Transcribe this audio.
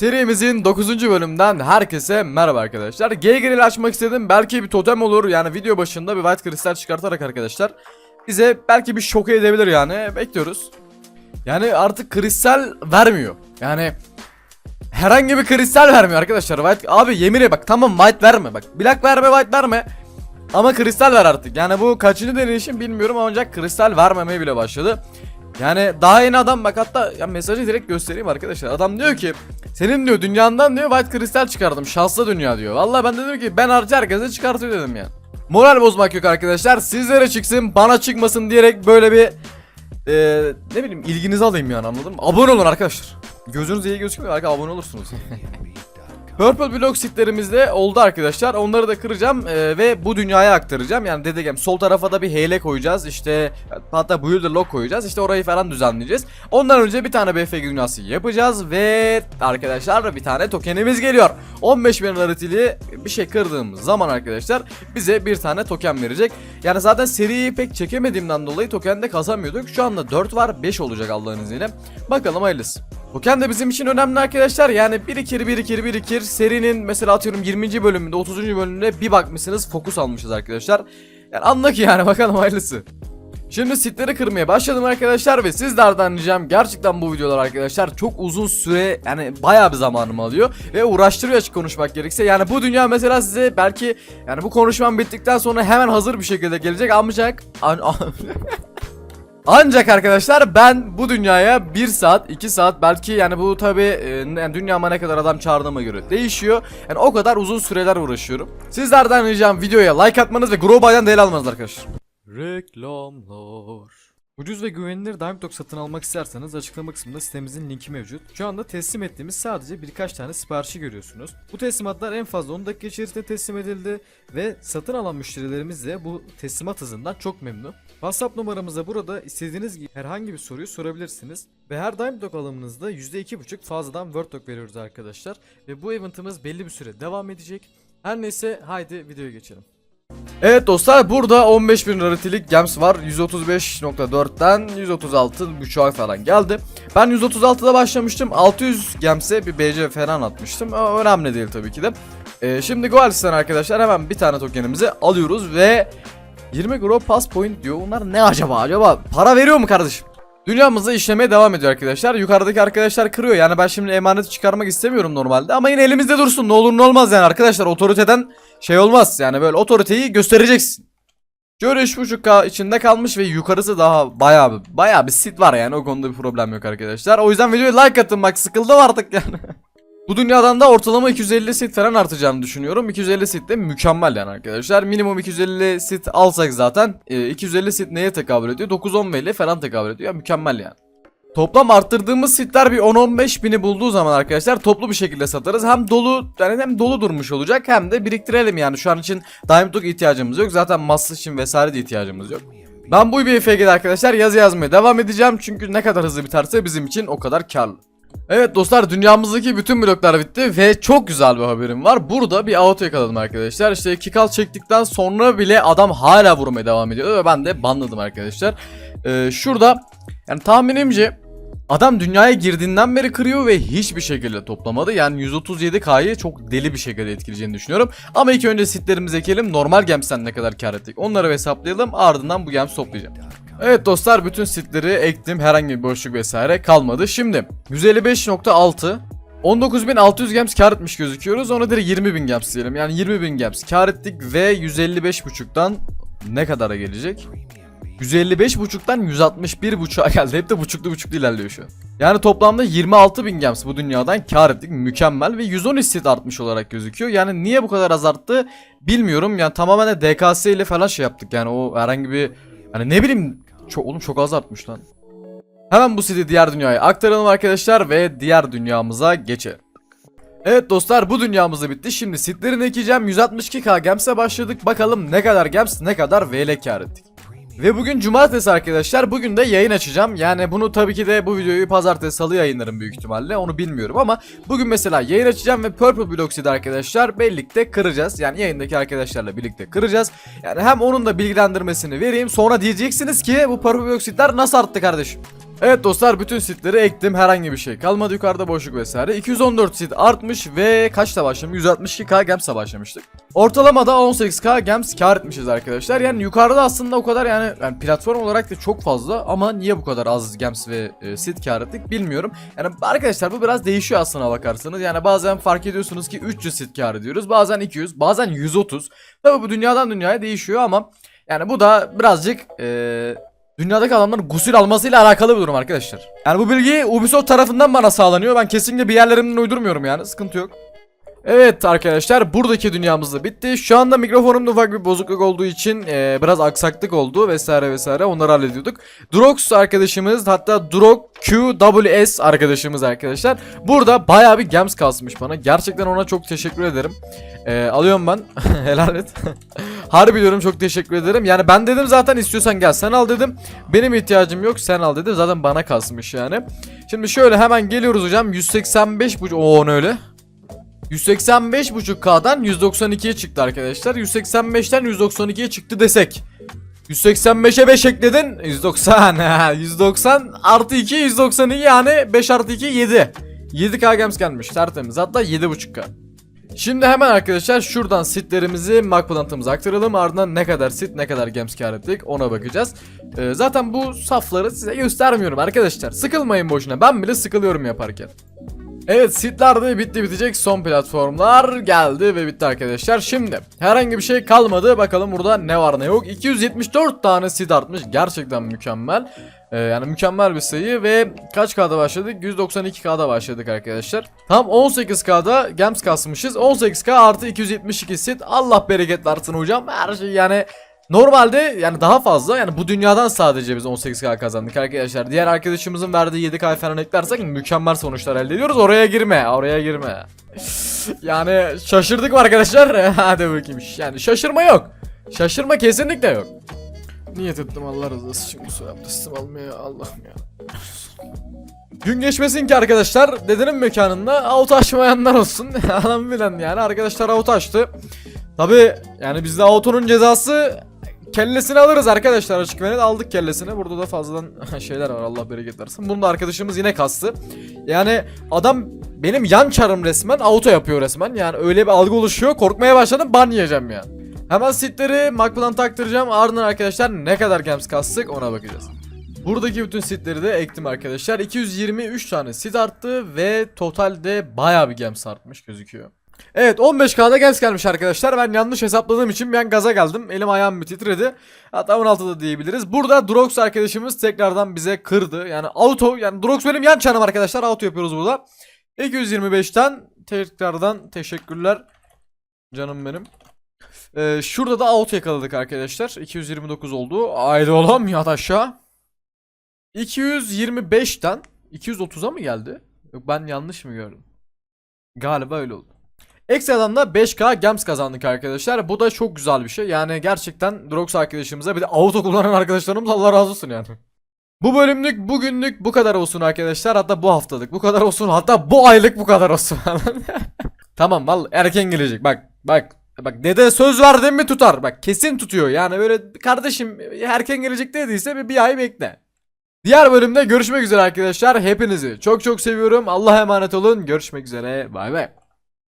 Serimizin 9. bölümünden herkese merhaba arkadaşlar. Geyger'i açmak istedim. Belki bir totem olur. Yani video başında bir white kristal çıkartarak arkadaşlar. Bize belki bir şok edebilir yani. Bekliyoruz. Yani artık kristal vermiyor. Yani herhangi bir kristal vermiyor arkadaşlar. White abi yemin bak tamam white verme bak. Black verme white verme. Ama kristal ver artık. Yani bu kaçıncı deneyişim bilmiyorum ancak kristal vermemeye bile başladı. Yani daha yeni adam bak hatta ya mesajı direkt göstereyim arkadaşlar. Adam diyor ki senin diyor dünyandan diyor white kristal çıkardım şanslı dünya diyor. Vallahi ben de dedim ki ben harcı herkese çıkartıyor dedim yani. Moral bozmak yok arkadaşlar. Sizlere çıksın bana çıkmasın diyerek böyle bir eee, ne bileyim ilginizi alayım yani anladın mı? Abone olun arkadaşlar. Gözünüz iyi gözükmüyor arkadaşlar abone olursunuz. Purple Block sitlerimizde oldu arkadaşlar. Onları da kıracağım e, ve bu dünyaya aktaracağım. Yani dedegem sol tarafa da bir hele koyacağız. İşte hatta Builder Lock koyacağız. İşte orayı falan düzenleyeceğiz. Ondan önce bir tane BF dünyası yapacağız ve arkadaşlar bir tane tokenimiz geliyor. 15 bin raritili bir şey kırdığımız zaman arkadaşlar bize bir tane token verecek. Yani zaten seriyi pek çekemediğimden dolayı token de kazanmıyorduk. Şu anda 4 var 5 olacak Allah'ın izniyle. Bakalım hayırlısı. Token de bizim için önemli arkadaşlar. Yani birikir birikir birikir. Serinin mesela atıyorum 20. bölümünde 30. bölümünde bir bakmışsınız fokus almışız arkadaşlar. Yani anla ki yani bakalım hayırlısı. Şimdi sitleri kırmaya başladım arkadaşlar ve sizlerden ricam gerçekten bu videolar arkadaşlar çok uzun süre yani bayağı bir zamanımı alıyor ve uğraştırıyor açık konuşmak gerekirse. Yani bu dünya mesela size belki yani bu konuşmam bittikten sonra hemen hazır bir şekilde gelecek an- Ancak arkadaşlar ben bu dünyaya 1 saat 2 saat belki yani bu tabi yani dünyama ne kadar adam çağırdığıma göre değişiyor. Yani o kadar uzun süreler uğraşıyorum. Sizlerden ricam videoya like atmanız ve Growbuy'dan değil almanız arkadaşlar. Reklamlar. Ucuz ve güvenilir Diamond Dog satın almak isterseniz açıklama kısmında sitemizin linki mevcut. Şu anda teslim ettiğimiz sadece birkaç tane siparişi görüyorsunuz. Bu teslimatlar en fazla 10 dakika içerisinde teslim edildi ve satın alan müşterilerimiz de bu teslimat hızından çok memnun. WhatsApp numaramıza burada istediğiniz gibi herhangi bir soruyu sorabilirsiniz. Ve her Diamond Dog alımınızda %2.5 fazladan Word Dog veriyoruz arkadaşlar. Ve bu eventimiz belli bir süre devam edecek. Her neyse haydi videoya geçelim. Evet dostlar burada 15.000 raritilik gems var. 135.4'ten 136.5'a falan geldi. Ben 136'da başlamıştım. 600 gemse bir BC falan atmıştım. Ama önemli değil tabii ki de. Ee, Şimdi Goalis'ten arkadaşlar hemen bir tane tokenimizi alıyoruz ve 20 Grow Pass Point diyor. Bunlar ne acaba? Acaba para veriyor mu kardeşim Dünyamızda işlemeye devam ediyor arkadaşlar. Yukarıdaki arkadaşlar kırıyor. Yani ben şimdi emaneti çıkarmak istemiyorum normalde. Ama yine elimizde dursun. Ne olur ne olmaz yani arkadaşlar. Otoriteden şey olmaz. Yani böyle otoriteyi göstereceksin. Şöyle 3.5K içinde kalmış ve yukarısı daha bayağı bir, bayağı bir sit var yani. O konuda bir problem yok arkadaşlar. O yüzden videoya like atın bak sıkıldım artık yani. Bu dünyadan da ortalama 250 sit falan artacağını düşünüyorum. 250 sit de mükemmel yani arkadaşlar. Minimum 250 sit alsak zaten e, 250 sit neye tekabül ediyor? 9-10 VL falan tekabül ediyor. Mükemmel yani. Toplam arttırdığımız sitler bir 10-15 bini bulduğu zaman arkadaşlar toplu bir şekilde satarız. Hem dolu yani hem dolu durmuş olacak hem de biriktirelim yani. Şu an için Diamond Dog ihtiyacımız yok. Zaten Master için vesaire de ihtiyacımız yok. Ben bu BFG'de arkadaşlar yazı yazmaya devam edeceğim. Çünkü ne kadar hızlı biterse bizim için o kadar karlı. Evet dostlar dünyamızdaki bütün bloklar bitti ve çok güzel bir haberim var. Burada bir auto yakaladım arkadaşlar. İşte kikal çektikten sonra bile adam hala vurmaya devam ediyor ve ben de banladım arkadaşlar. Ee, şurada yani tahminimce adam dünyaya girdiğinden beri kırıyor ve hiçbir şekilde toplamadı. Yani 137K'yı çok deli bir şekilde etkileyeceğini düşünüyorum. Ama ilk önce sitlerimizi ekelim. Normal Gems'ten ne kadar kar ettik onları hesaplayalım. Ardından bu Gems toplayacağım. Evet dostlar bütün sitleri ektim. Herhangi bir boşluk vesaire kalmadı. Şimdi 155.6 19.600 gems kar etmiş gözüküyoruz. Ona direkt 20.000 gems diyelim. Yani 20.000 gems kar ettik ve 155.5'tan ne kadara gelecek? 155.5'tan 161.5'a geldi. Hep de buçuklu buçuklu ilerliyor şu an. Yani toplamda 26.000 gems bu dünyadan kar ettik. Mükemmel ve 110 istit artmış olarak gözüküyor. Yani niye bu kadar az arttı bilmiyorum. Yani tamamen de DKS ile falan şey yaptık. Yani o herhangi bir hani ne bileyim çok oğlum çok az artmış lan. Hemen bu siti diğer dünyaya aktaralım arkadaşlar ve diğer dünyamıza geçelim. Evet dostlar bu dünyamız bitti. Şimdi sitlerini ekeceğim. 162k gems'e başladık. Bakalım ne kadar gems ne kadar VL kar ettik. Ve bugün cumartesi arkadaşlar. Bugün de yayın açacağım. Yani bunu tabii ki de bu videoyu pazartesi salı yayınlarım büyük ihtimalle. Onu bilmiyorum ama bugün mesela yayın açacağım ve Purple Blocks'ı arkadaşlar birlikte kıracağız. Yani yayındaki arkadaşlarla birlikte kıracağız. Yani hem onun da bilgilendirmesini vereyim. Sonra diyeceksiniz ki bu Purple Blocks'lar nasıl arttı kardeşim? Evet dostlar bütün sitleri ektim. Herhangi bir şey kalmadı. Yukarıda boşluk vesaire. 214 sit artmış ve kaçta başlamış? 162k gems'e başlamıştık. Ortalamada 18k gems kar etmişiz arkadaşlar. Yani yukarıda aslında o kadar yani, yani platform olarak da çok fazla ama niye bu kadar az gems ve e, sit kar ettik bilmiyorum. Yani arkadaşlar bu biraz değişiyor aslına bakarsanız. Yani bazen fark ediyorsunuz ki 300 sit kar ediyoruz bazen 200 bazen 130 Tabi bu dünyadan dünyaya değişiyor ama yani bu da birazcık eee Dünyadaki adamların gusül almasıyla alakalı bir durum arkadaşlar. Yani bu bilgi Ubisoft tarafından bana sağlanıyor. Ben kesinlikle bir yerlerimden uydurmuyorum yani. Sıkıntı yok. Evet arkadaşlar buradaki dünyamız da bitti. Şu anda mikrofonumda ufak bir bozukluk olduğu için e, biraz aksaklık oldu vesaire vesaire onları hallediyorduk. Drox arkadaşımız hatta Drog QWS arkadaşımız arkadaşlar. Burada bayağı bir gems kasmış bana. Gerçekten ona çok teşekkür ederim. E, alıyorum ben. Helal et. Harbi diyorum çok teşekkür ederim. Yani ben dedim zaten istiyorsan gel sen al dedim. Benim ihtiyacım yok sen al dedim. Zaten bana kasmış yani. Şimdi şöyle hemen geliyoruz hocam. 185 bu. Oo öyle? 185.5K'dan 192'ye çıktı arkadaşlar. 185'ten 192'ye çıktı desek. 185'e 5 ekledin. 190. ha, 190 artı 2 192 yani 5 artı 2 7. 7K gems gelmiş tertemiz. Hatta 7.5K. Şimdi hemen arkadaşlar şuradan sitlerimizi Macplant'ımıza aktaralım. Ardından ne kadar sit ne kadar gems kar ettik ona bakacağız. Ee, zaten bu safları size göstermiyorum arkadaşlar. Sıkılmayın boşuna. Ben bile sıkılıyorum yaparken. Evet sitler de bitti bitecek son platformlar geldi ve bitti arkadaşlar. Şimdi herhangi bir şey kalmadı. Bakalım burada ne var ne yok. 274 tane sit artmış. Gerçekten mükemmel. Ee, yani mükemmel bir sayı ve kaç K'da başladık? 192K'da başladık arkadaşlar. Tam 18K'da gems kasmışız. 18K artı 272 sit. Allah bereket hocam. Her şey yani Normalde yani daha fazla yani bu dünyadan sadece biz 18k kazandık arkadaşlar. Diğer arkadaşımızın verdiği 7k falan eklersek mükemmel sonuçlar elde ediyoruz. Oraya girme, oraya girme. yani şaşırdık mı arkadaşlar? Hadi bakayım. Yani şaşırma yok. Şaşırma kesinlikle yok. Niyet ettim Allah rızası için bu su abdestim almaya Allah'ım ya. Gün geçmesin ki arkadaşlar dedenin mekanında auto açmayanlar olsun. Anam bilen yani arkadaşlar auto açtı. Tabi yani bizde autonun cezası kellesini alırız arkadaşlar açık ve net aldık kellesini. Burada da fazladan şeyler var Allah bereket versin. Bunu da arkadaşımız yine kastı. Yani adam benim yan çarım resmen auto yapıyor resmen. Yani öyle bir algı oluşuyor. Korkmaya başladım ban yiyeceğim yani. Hemen sitleri Macplan taktıracağım. Ardından arkadaşlar ne kadar gems kastık ona bakacağız. Buradaki bütün sitleri de ektim arkadaşlar. 223 tane sit arttı ve totalde bayağı bir gems artmış gözüküyor. Evet 15K'da gems gelmiş arkadaşlar. Ben yanlış hesapladığım için ben gaza geldim. Elim ayağım bir titredi. Hatta 16'da diyebiliriz. Burada Drox arkadaşımız tekrardan bize kırdı. Yani auto yani Drox benim yan çanım arkadaşlar. Auto yapıyoruz burada. 225'ten tekrardan teşekkürler. Canım benim. Ee, şurada da auto yakaladık arkadaşlar. 229 oldu. Haydi oğlum yat aşağı. 225'ten 230'a mı geldi? Yok ben yanlış mı gördüm? Galiba öyle oldu. Ekstradan da 5K gems kazandık arkadaşlar. Bu da çok güzel bir şey. Yani gerçekten Drox arkadaşımıza bir de auto kullanan arkadaşlarımız Allah razı olsun yani. Bu bölümlük bugünlük bu kadar olsun arkadaşlar. Hatta bu haftalık bu kadar olsun. Hatta bu aylık bu kadar olsun. tamam vallahi erken gelecek. Bak bak Bak dede söz verdim mi tutar. Bak kesin tutuyor. Yani böyle kardeşim erken gelecek dediyse bir, bir ay bekle. Diğer bölümde görüşmek üzere arkadaşlar. Hepinizi çok çok seviyorum. Allah'a emanet olun. Görüşmek üzere. Bay bay.